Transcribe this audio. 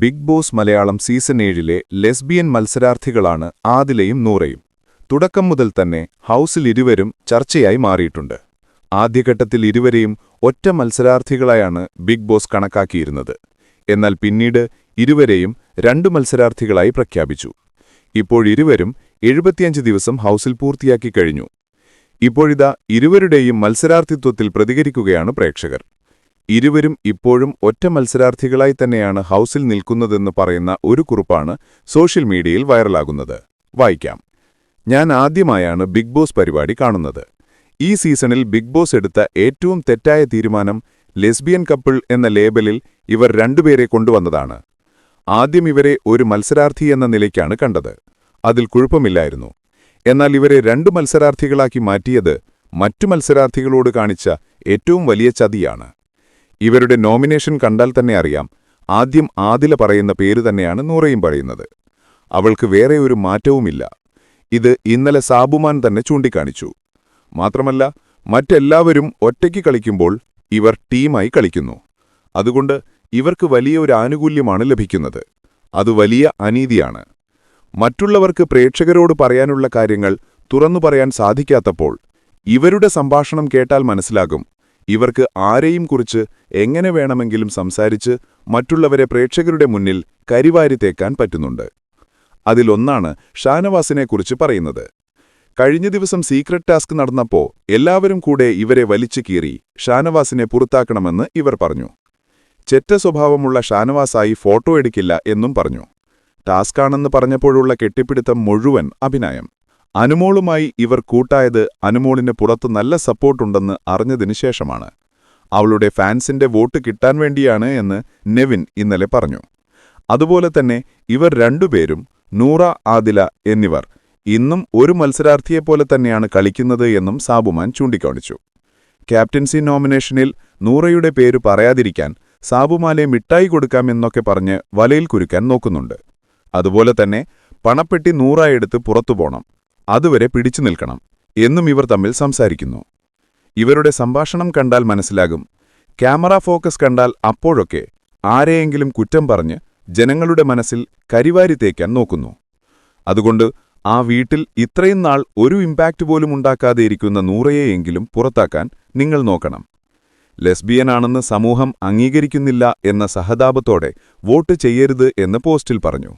Big Boss Malayalam season ഏഴിലെ lesbian മത്സരാർത്ഥികളാണ് ആദിലയും നൂറയും. തുടക്കം മുതൽ തന്നെ ഹൗസിൽ ഇരുവരും ചർച്ചയായി മാറിയിട്ടുണ്ട്. ആദ്യഘട്ടത്തിൽ ഇരുവരെയും ഒറ്റ മത്സരാർത്ഥികളായാണ് ബിഗ് ബോസ് കണക്കാക്കിയിരുന്നത്. എന്നാൽ പിന്നീട് ഇരുവരെയും രണ്ടു മത്സരാർത്ഥികളായി പ്രഖ്യാപിച്ചു. ഇപ്പോഴിരുവരും എഴുപത്തിയഞ്ച് ദിവസം ഹൗസിൽ പൂർത്തിയാക്കി കഴിഞ്ഞു. ഇപ്പോഴിതാ ഇരുവരുടെയും മത്സരാർത്ഥിത്വത്തിൽ പ്രതികരിക്കുകയാണ് പ്രേക്ഷകർ. ഇരുവരും ഇപ്പോഴും ഒറ്റ മത്സരാർത്ഥികളായി തന്നെയാണ് ഹൗസിൽ നിൽക്കുന്നതെന്ന് പറയുന്ന ഒരു കുറിപ്പാണ് സോഷ്യൽ മീഡിയയിൽ വൈറലാകുന്നത്. വായിക്കാം. ഞാൻ ആദ്യമായാണ് ബിഗ് ബോസ് പരിപാടി കാണുന്നത്. ഈ സീസണിൽ ബിഗ് ബോസ് എടുത്ത ഏറ്റവും തെറ്റായ തീരുമാനം ലെസ്ബിയൻ കപ്പിൾ എന്ന ലേബലിൽ ഇവർ രണ്ടുപേരെ കൊണ്ടുവന്നതാണ്. ആദ്യം ഇവരെ ഒരു മത്സരാർത്ഥി എന്ന നിലയ്ക്കാണ് കണ്ടത്. അതിൽ കുഴപ്പമില്ലായിരുന്നു. എന്നാൽ ഇവരെ രണ്ടു മത്സരാർത്ഥികളാക്കി മാറ്റിയത് മറ്റു മത്സരാർത്ഥികളോട് കാണിച്ച ഏറ്റവും വലിയ ചതിയാണ്. ഇവരുടെ നോമിനേഷൻ കണ്ടാൽ തന്നെ അറിയാം. ആദ്യം ആദില പറയുന്ന പേര് തന്നെയാണ് നൂറയും പറയുന്നത്. അവൾക്ക് വേറെ ഒരു മാറ്റവുമില്ല. ഇത് ഇന്നലെ സാബുമാൻ തന്നെ ചൂണ്ടിക്കാണിച്ചു. മാത്രമല്ല മറ്റെല്ലാവരും ഒറ്റയ്ക്ക് കളിക്കുമ്പോൾ ഇവർ ടീമായി കളിക്കുന്നു. അതുകൊണ്ട് ഇവർക്ക് വലിയ ഒരു ആനുകൂല്യമാണ് ലഭിക്കുന്നത്. അത് വലിയ അനീതിയാണ്. മറ്റുള്ളവർക്ക് പ്രേക്ഷകരോട് പറയാനുള്ള കാര്യങ്ങൾ തുറന്നു പറയാൻ സാധിക്കാത്തപ്പോൾ ഇവരുടെ സംഭാഷണം കേട്ടാൽ മനസ്സിലാകും ഇവർക്ക് ആരെയും കുറിച്ച് എങ്ങനെ വേണമെങ്കിലും സംസാരിച്ച് മറ്റുള്ളവരെ പ്രേക്ഷകരുടെ മുന്നിൽ കരിവാരി തേക്കാൻ പറ്റുന്നുണ്ട്. അതിലൊന്നാണ് ഷാനവാസിനെക്കുറിച്ച് പറയുന്നത്. കഴിഞ്ഞ ദിവസം സീക്രട്ട് ടാസ്ക് നടന്നപ്പോൾ എല്ലാവരും കൂടെ ഇവരെ വലിച്ചു കീറി ഷാനവാസിനെ പുറത്താക്കണമെന്ന് ഇവർ പറഞ്ഞു. ചെറ്റ സ്വഭാവമുള്ള ഷാനവാസായി ഫോട്ടോ എടുക്കില്ല എന്നും പറഞ്ഞു. ടാസ്കാണെന്ന് പറഞ്ഞപ്പോഴുള്ള കെട്ടിപ്പിടുത്തം മുഴുവൻ അഭിനയം. അനുമോളുമായി ഇവർ കൂട്ടായത് അനുമോളിന് പുറത്ത് നല്ല സപ്പോർട്ടുണ്ടെന്ന് അറിഞ്ഞതിനു ശേഷമാണ്. അവളുടെ ഫാൻസിന്റെ വോട്ട് കിട്ടാൻ വേണ്ടിയാണ് എന്ന് നെവിൻ ഇന്നലെ പറഞ്ഞു. അതുപോലെ തന്നെ ഇവർ രണ്ടുപേരും നൂറ ആദില എന്നിവർ ഇന്നും ഒരു മത്സരാർത്ഥിയെപ്പോലെ തന്നെയാണ് കളിക്കുന്നത് എന്നും സാബുമാൻ ചൂണ്ടിക്കാണിച്ചു. ക്യാപ്റ്റൻസി നോമിനേഷനിൽ നൂറയുടെ പേര് പറയാതിരിക്കാൻ സാബുമാലെ മിഠായി കൊടുക്കാമെന്നൊക്കെ പറഞ്ഞ് വലയിൽ കുരുക്കാൻ നോക്കുന്നുണ്ട്. അതുപോലെ തന്നെ പണപ്പെട്ടി നൂറായെടുത്ത് പുറത്തുപോണം അതുവരെ പിടിച്ചു നിൽക്കണം എന്നും ഇവർ തമ്മിൽ സംസാരിക്കുന്നു. ഇവരുടെ സംഭാഷണം കണ്ടാൽ മനസ്സിലാകും. ക്യാമറ ഫോക്കസ് കണ്ടാൽ അപ്പോഴൊക്കെ ആരെയെങ്കിലും കുറ്റം പറഞ്ഞ് ജനങ്ങളുടെ മനസ്സിൽ കരിവാരി തേക്കാൻ നോക്കുന്നു. അതുകൊണ്ട് ആ വീട്ടിൽ ഇത്രയും നാൾ ഒരു ഇമ്പാക്റ്റ് പോലും ഉണ്ടാക്കാതെ ഇരിക്കുന്ന നൂറയെയെങ്കിലും പുറത്താക്കാൻ നിങ്ങൾ നോക്കണം. ലെസ്ബിയനാണെന്ന് സമൂഹം അംഗീകരിക്കുന്നില്ല എന്ന സഹതാപത്തോടെ വോട്ട് ചെയ്യരുത് എന്ന് പോസ്റ്റിൽ പറഞ്ഞു.